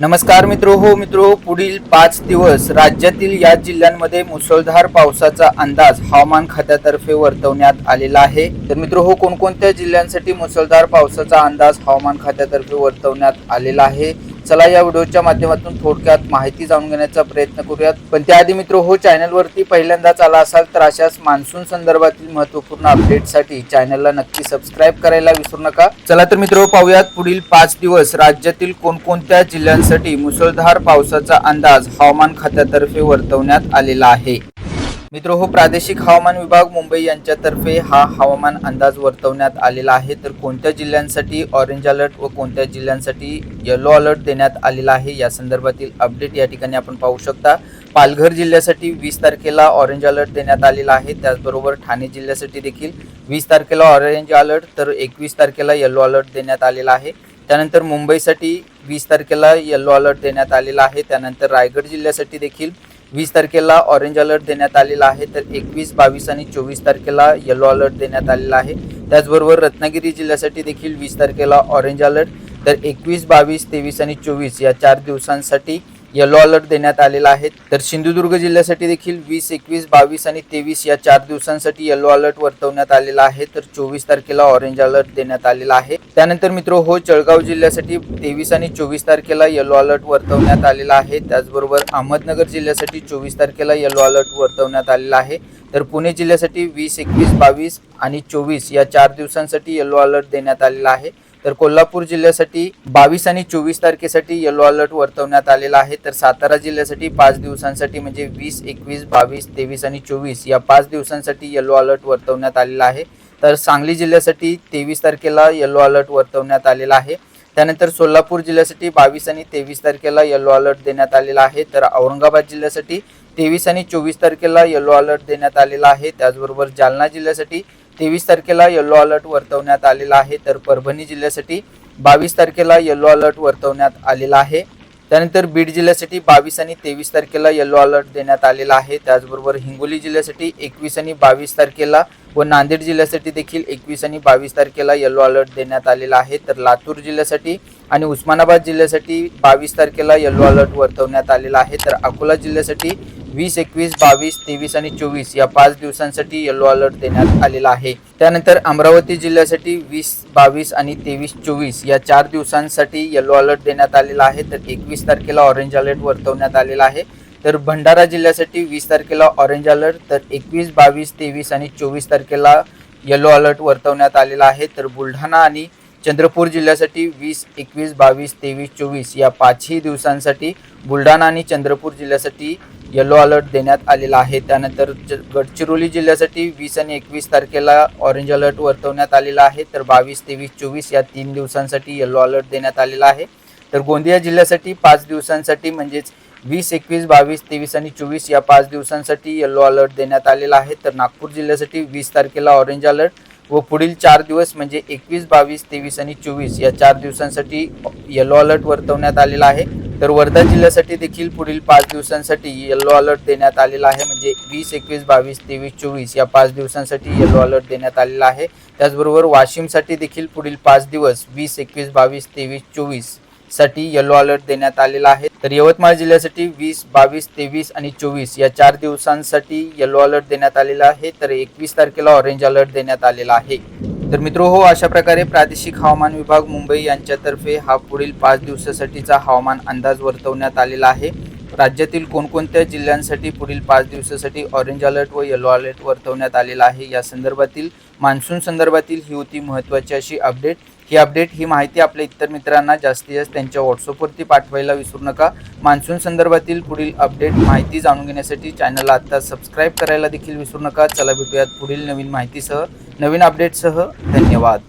नमस्कार मित्रो हो मित्रो पुढील पाच दिवस राज्यातील या जिल्ह्यांमध्ये मुसळधार पावसाचा अंदाज हवामान खात्यातर्फे वर्तवण्यात आलेला आहे. तर मित्रो हो कोणकोणत्या जिल्ह्यांसाठी मुसळधार पावसाचा अंदाज हवामान खात्यातर्फे वर्तवण्यात आलेला आहे? चला या व्हिडिओच्या माध्यमातून थोडक्यात माहिती जाणून घेण्याचा प्रयत्न करूयात. पण त्याआधी मित्र हो चॅनलवरती पहिल्यांदाच आला असाल तर अशाच मान्सून संदर्भातील महत्त्वपूर्ण अपडेटसाठी चॅनलला नक्की सबस्क्राईब करायला विसरू नका. चला तर मित्र पाहूयात पुढील पाच दिवस राज्यातील कोणकोणत्या जिल्ह्यांसाठी मुसळधार पावसाचा अंदाज हवामान खात्यातर्फे वर्तवण्यात आलेला आहे. मित्र हो प्रादेशिक हवामान विभाग मुंबई यांच्यातर्फे हा हवामान अंदाज वर्तवण्यात आलेला आहे. तर कोणत्या जिल्ह्यांसाठी ऑरेंज अलर्ट व कोणत्या जिल्ह्यांसाठी येलो अलर्ट देण्यात आलेला आहे या संदर्भातील अपडेट या ठिकाणी आपण पाहू शकता. पालघर जिल्ह्यासाठी वीस तारखेला ऑरेंज अलर्ट देण्यात आलेला आहे. त्याचबरोबर ठाणे जिल्ह्यासाठी देखील वीस तारखेला ऑरेंज अलर्ट तर एकवीस तारखेला येलो अलर्ट देण्यात आलेला आहे. त्यानंतर मुंबईसाठी वीस तारखेला येलो अलर्ट देण्यात आलेला आहे. त्यानंतर रायगड जिल्ह्यासाठी देखील वीस तारखेला ऑरेंज अलर्ट देण्यात आलेला आहे तर एकवीस बावीस आणि चोवीस तारखेला येलो अलर्ट देण्यात आलेला आहे. त्याचबरोबर रत्नागिरी जिल्ह्यासाठी देखील वीस तारखेला ऑरेंज अलर्ट तर एकवीस बावीस तेवीस आणि चोवीस या चार दिवसांसाठी येलो अलर्ट देण्यात आलेला आहे. तर सिंधुदुर्ग जिल्ह्यासाठी देखील वीस एकवीस बावीस आणि तेवीस या चार दिवसांसाठी येलो अलर्ट वर्तवण्यात आलेला आहे. तर चोवीस तारखेला ऑरेंज अलर्ट देण्यात आलेला आहे. त्यानंतर मित्र हो जळगाव जिल्ह्यासाठी तेवीस आणि चोवीस तारखेला येलो अलर्ट वर्तवण्यात आलेला आहे. त्याचबरोबर अहमदनगर जिल्ह्यासाठी चोवीस तारखेला येलो अलर्ट वर्तवण्यात आलेला आहे. तर पुणे जिल्ह्यासाठी वीस एकवीस बावीस आणि चोवीस या चार दिवसांसाठी येलो अलर्ट देण्यात आलेला आहे. तर कोल्हापूर जिल्ह्यासाठी बावीस आणि चोवीस तारखेसाठी येलो अलर्ट वर्तवण्यात आलेला आहे. तर सातारा जिल्ह्यासाठी पाच दिवसांसाठी म्हणजे वीस एकवीस बावीस तेवीस आणि चोवीस या पाच दिवसांसाठी येलो अलर्ट वर्तवण्यात आलेला आहे. तर सांगली जिल्ह्यासाठी तेवीस तारखेला येलो अलर्ट वर्तवण्यात आलेला आहे. त्यानंतर सोलापूर जिल्ह्यासाठी बावीस आणि तेवीस तारखेला येलो अलर्ट देण्यात आलेला आहे. तर औरंगाबाद जिल्ह्यासाठी तेवीस आणि चोवीस तारखेला येलो अलर्ट देण्यात आलेला आहे. त्याचबरोबर जालना जिल्ह्यासाठी तेवीस तारखेला येलो अलर्ट वर्तवण्यात आलेला आहे. तर परभणी जिल्ह्यासाठी बावीस तारखेला येलो अलर्ट वर्तवण्यात आलेला आहे. त्यानंतर बीड जिल्ह्यासाठी बावीस आणि तेवीस तारखेला येलो अलर्ट देण्यात आलेला आहे. त्याचबरोबर हिंगोली जिल्ह्यासाठी एकवीस आणि बावीस तारखेला व नांदेड जिल्ह्यासाठी देखील एकवीस आणि बावीस तारखेला येलो अलर्ट देण्यात आलेला आहे. तर लातूर जिल्ह्यासाठी आणि उस्मानाबाद जिल्ह्यासाठी बावीस तारखेला येलो अलर्ट वर्तवण्यात आलेला आहे. तर अकोला जिल्ह्यासाठी वीस एकवीस बावीस तेवीस आणि चोवीस या पाच दिवसांसाठी येलो अलर्ट देण्यात आलेला आहे. त्यानंतर अमरावती जिल्ह्यासाठी वीस बावीस आणि तेवीस चोवीस या चार दिवसांसाठी येलो अलर्ट देण्यात आलेला आहे. तर एकवीस तारखेला ऑरेंज अलर्ट वर्तवण्यात आलेला आहे. तर भंडारा जिल्ह्यासाठी वीस तारखेला ऑरेंज अलर्ट तर एकवीस बावीस तेवीस आणि चोवीस तारखेला येलो अलर्ट वर्तवण्यात आलेला आहे. तर बुलढाणा आणि चंद्रपूर जिल्ह्यासाठी वीस एकवीस बावीस तेवीस चोवीस या पाचही दिवसांसाठी बुलढाणा आणि चंद्रपूर जिल्ह्यासाठी येलो अलर्ट देण्यात आलेला आहे. त्यानंतर गडचिरोली जिल्ह्यासाठी वीस आणि एकवीस तारखेला ऑरेंज अलर्ट वर्तवण्यात आलेला आहे. तर बावीस तेवीस चोवीस या तीन दिवसांसाठी येलो अलर्ट देण्यात आलेला आहे. तर गोंदिया जिल्ह्यासाठी पाच दिवसांसाठी म्हणजेच वीस एकवीस बावीस तेवीस आणि चोवीस या पाच दिवसांसाठी येलो अलर्ट देण्यात आलेला आहे. तर नागपूर जिल्ह्यासाठी वीस तारखेला ऑरेंज अलर्ट व पुढील चार दिवस म्हणजे एकवीस बावीस तेवीस आणि चोवीस या चार दिवसांसाठी येलो अलर्ट वर्तवण्यात आलेला आहे. तर वर्धा जिल्ह्यासाठी देखील पुढील पाच दिवसांसाठी येलो अलर्ट देण्यात आलेला आहे. म्हणजे वीस एकवीस बावीस तेवीस चोवीस या पाच दिवसांसाठी येलो अलर्ट देण्यात आलेला आहे. त्याचबरोबर वाशिमसाठी देखील पुढील पाच दिवस वीस एकवीस बावीस तेवीस चोवीस साठी येलो अलर्ट देण्यात आलेला आहे. तर यवतमाळ जिल्ह्यासाठी वीस बावीस तेवीस आणि चोवीस या चार दिवसांसाठी येलो अलर्ट देण्यात आलेला आहे. तर एकवीस तारखेला ऑरेंज अलर्ट देण्यात आलेला आहे. तर मित्रो हो अशा प्रकारे प्रादेशिक हवामान विभाग मुंबई यांच्यातर्फे हा पुढील पाच दिवसासाठीचा हवामान अंदाज वर्तवण्यात आलेला आहे. राज्यातील कोणकोणत्या जिल्ह्यांसाठी पुढील पाच दिवसासाठी ऑरेंज अलर्ट व येलो अलर्ट वर्तवण्यात आलेला आहे या संदर्भातील मान्सून संदर्भातील ही होती महत्त्वाची अशी अपडेट ही अपडेट ही माहिती आपल्या इतर मित्रांना जास्तीत जास्त त्यांच्या व्हॉट्सअपवरती पाठवायला विसरू नका. मान्सून संदर्भातील पुढील अपडेट माहिती जाणून घेण्यासाठी चॅनलला आत्ता सबस्क्राईब करायला देखील विसरू नका. चला भेटूयात पुढील नवीन माहितीसह नवीन अपडेटसह धन्यवाद.